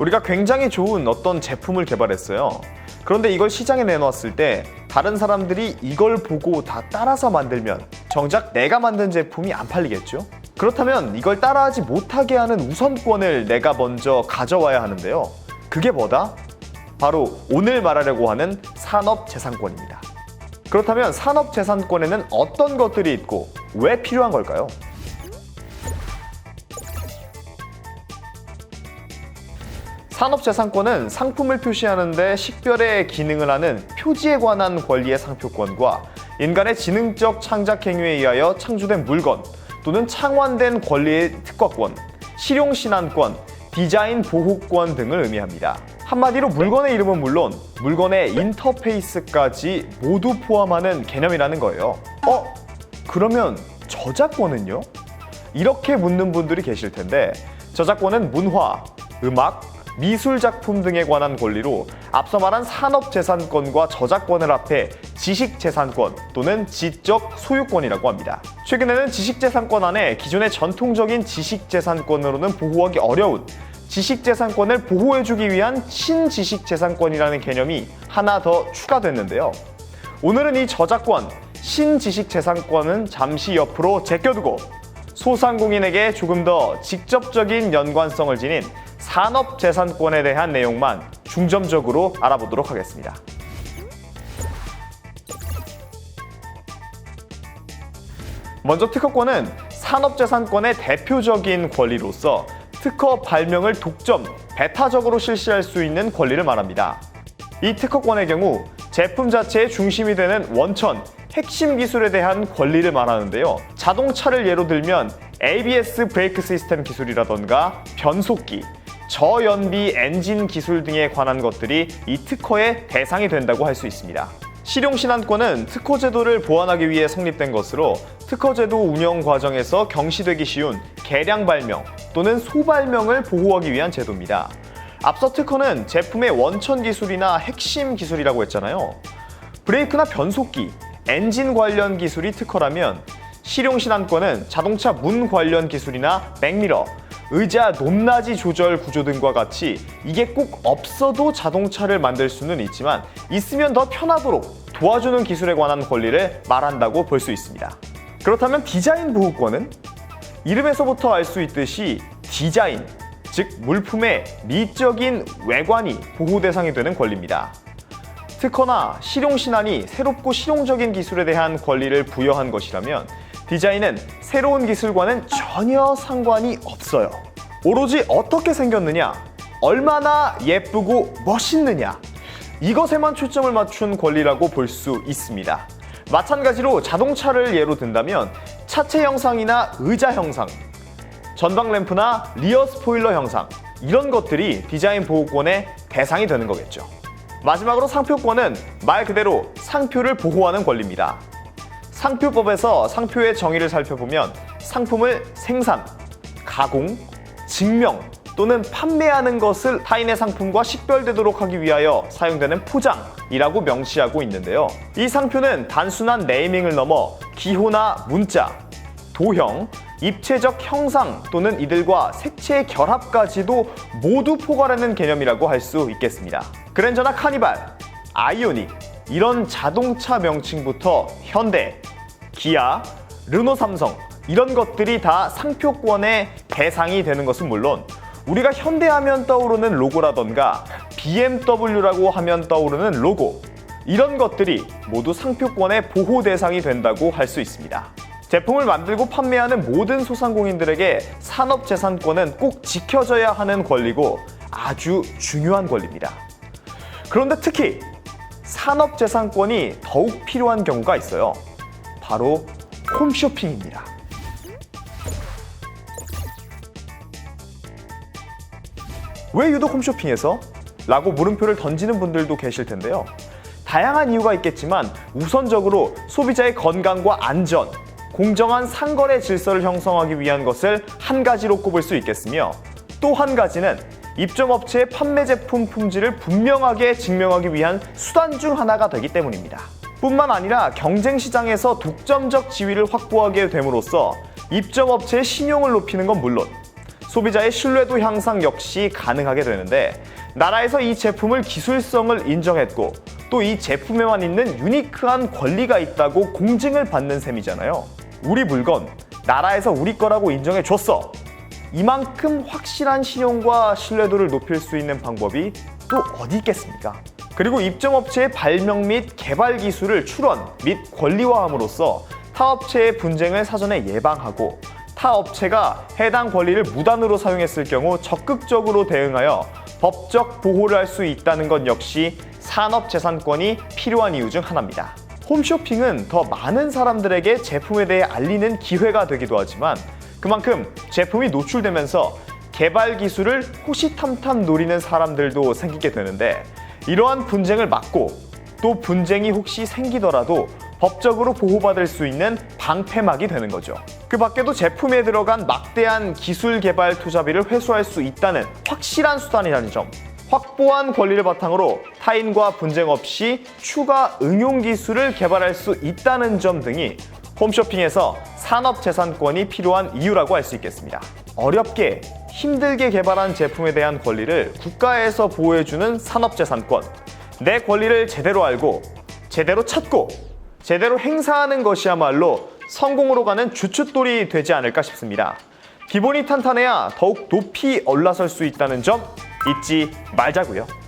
우리가 굉장히 좋은 어떤 제품을 개발했어요. 그런데 이걸 시장에 내놓았을 때 다른 사람들이 이걸 보고 다 따라서 만들면 정작 내가 만든 제품이 안 팔리겠죠? 그렇다면 이걸 따라하지 못하게 하는 우선권을 내가 먼저 가져와야 하는데요. 그게 뭐다? 바로 오늘 말하려고 하는 산업재산권입니다. 그렇다면 산업재산권에는 어떤 것들이 있고 왜 필요한 걸까요? 산업재산권은 상품을 표시하는데 식별의 기능을 하는 표지에 관한 권리의 상표권과 인간의 지능적 창작 행위에 의하여 창조된 물건 또는 창완된 권리의 특허권, 실용 신안권, 디자인 보호권 등을 의미합니다. 한마디로 물건의 이름은 물론 물건의 인터페이스까지 모두 포함하는 개념이라는 거예요. 어? 그러면 저작권은요? 이렇게 묻는 분들이 계실 텐데 저작권은 문화, 음악, 미술 작품 등에 관한 권리로 앞서 말한 산업재산권과 저작권을 합해 지식재산권 또는 지적 소유권이라고 합니다. 최근에는 지식재산권 안에 기존의 전통적인 지식재산권으로는 보호하기 어려운 지식재산권을 보호해주기 위한 신지식재산권이라는 개념이 하나 더 추가됐는데요. 오늘은 이 저작권, 신지식재산권은 잠시 옆으로 제껴두고 소상공인에게 조금 더 직접적인 연관성을 지닌 산업재산권에 대한 내용만 중점적으로 알아보도록 하겠습니다. 먼저 특허권은 산업재산권의 대표적인 권리로서 특허 발명을 독점, 배타적으로 실시할 수 있는 권리를 말합니다. 이 특허권의 경우 제품 자체의 중심이 되는 원천, 핵심 기술에 대한 권리를 말하는데요. 자동차를 예로 들면 ABS 브레이크 시스템 기술이라던가 변속기, 저연비 엔진 기술 등에 관한 것들이 이 특허의 대상이 된다고 할 수 있습니다. 실용신안권은 특허 제도를 보완하기 위해 성립된 것으로 특허 제도 운영 과정에서 경시되기 쉬운 개량 발명 또는 소발명을 보호하기 위한 제도입니다. 앞서 특허는 제품의 원천 기술이나 핵심 기술이라고 했잖아요. 브레이크나 변속기, 엔진 관련 기술이 특허라면 실용신안권은 자동차 문 관련 기술이나 백미러, 의자 높낮이 조절 구조 등과 같이 이게 꼭 없어도 자동차를 만들 수는 있지만 있으면 더 편하도록 도와주는 기술에 관한 권리를 말한다고 볼 수 있습니다. 그렇다면 디자인 보호권은 이름에서부터 알 수 있듯이 디자인, 즉 물품의 미적인 외관이 보호 대상이 되는 권리입니다. 특허나 실용 신안이 새롭고 실용적인 기술에 대한 권리를 부여한 것이라면 디자인은 새로운 기술과는 전혀 상관이 없어요. 오로지 어떻게 생겼느냐, 얼마나 예쁘고 멋있느냐, 이것에만 초점을 맞춘 권리라고 볼 수 있습니다. 마찬가지로 자동차를 예로 든다면 차체 형상이나 의자 형상, 전방 램프나 리어 스포일러 형상, 이런 것들이 디자인 보호권의 대상이 되는 거겠죠. 마지막으로 상표권은 말 그대로 상표를 보호하는 권리입니다. 상표법에서 상표의 정의를 살펴보면 상품을 생산, 가공, 증명 또는 판매하는 것을 타인의 상품과 식별되도록 하기 위하여 사용되는 포장이라고 명시하고 있는데요. 이 상표는 단순한 네이밍을 넘어 기호나 문자, 도형, 입체적 형상 또는 이들과 색채의 결합까지도 모두 포괄하는 개념이라고 할 수 있겠습니다. 그랜저나 카니발, 아이오닉 이런 자동차 명칭부터 현대, 기아, 르노 삼성 이런 것들이 다 상표권의 대상이 되는 것은 물론 우리가 현대하면 떠오르는 로고라던가 BMW라고 하면 떠오르는 로고 이런 것들이 모두 상표권의 보호 대상이 된다고 할 수 있습니다. 제품을 만들고 판매하는 모든 소상공인들에게 산업재산권은 꼭 지켜져야 하는 권리고 아주 중요한 권리입니다. 그런데 특히 산업재산권이 더욱 필요한 경우가 있어요. 바로 홈쇼핑입니다. 왜 유독 홈쇼핑에서? 라고 물음표를 던지는 분들도 계실 텐데요. 다양한 이유가 있겠지만 우선적으로 소비자의 건강과 안전, 공정한 상거래 질서를 형성하기 위한 것을 한 가지로 꼽을 수 있겠으며 또 한 가지는 입점 업체의 판매 제품 품질을 분명하게 증명하기 위한 수단 중 하나가 되기 때문입니다. 뿐만 아니라 경쟁 시장에서 독점적 지위를 확보하게 됨으로써 입점 업체의 신용을 높이는 건 물론 소비자의 신뢰도 향상 역시 가능하게 되는데 나라에서 이 제품을 기술성을 인정했고 또 이 제품에만 있는 유니크한 권리가 있다고 공증을 받는 셈이잖아요. 우리 물건 나라에서 우리 거라고 인정해 줬어. 이만큼 확실한 신용과 신뢰도를 높일 수 있는 방법이 또 어디 있겠습니까? 그리고 입점업체의 발명 및 개발 기술을 출원 및 권리화함으로써 타 업체의 분쟁을 사전에 예방하고 타 업체가 해당 권리를 무단으로 사용했을 경우 적극적으로 대응하여 법적 보호를 할 수 있다는 것 역시 산업재산권이 필요한 이유 중 하나입니다. 홈쇼핑은 더 많은 사람들에게 제품에 대해 알리는 기회가 되기도 하지만 그만큼 제품이 노출되면서 개발 기술을 호시탐탐 노리는 사람들도 생기게 되는데 이러한 분쟁을 막고 또 분쟁이 혹시 생기더라도 법적으로 보호받을 수 있는 방패막이 되는 거죠. 그 밖에도 제품에 들어간 막대한 기술 개발 투자비를 회수할 수 있다는 확실한 수단이라는 점. 확보한 권리를 바탕으로 타인과 분쟁 없이 추가 응용 기술을 개발할 수 있다는 점 등이 홈쇼핑에서 산업재산권이 필요한 이유라고 할 수 있겠습니다. 어렵게 힘들게 개발한 제품에 대한 권리를 국가에서 보호해주는 산업재산권. 내 권리를 제대로 알고 제대로 찾고 제대로 행사하는 것이야말로 성공으로 가는 주춧돌이 되지 않을까 싶습니다. 기본이 탄탄해야 더욱 높이 올라설 수 있다는 점 잊지 말자고요.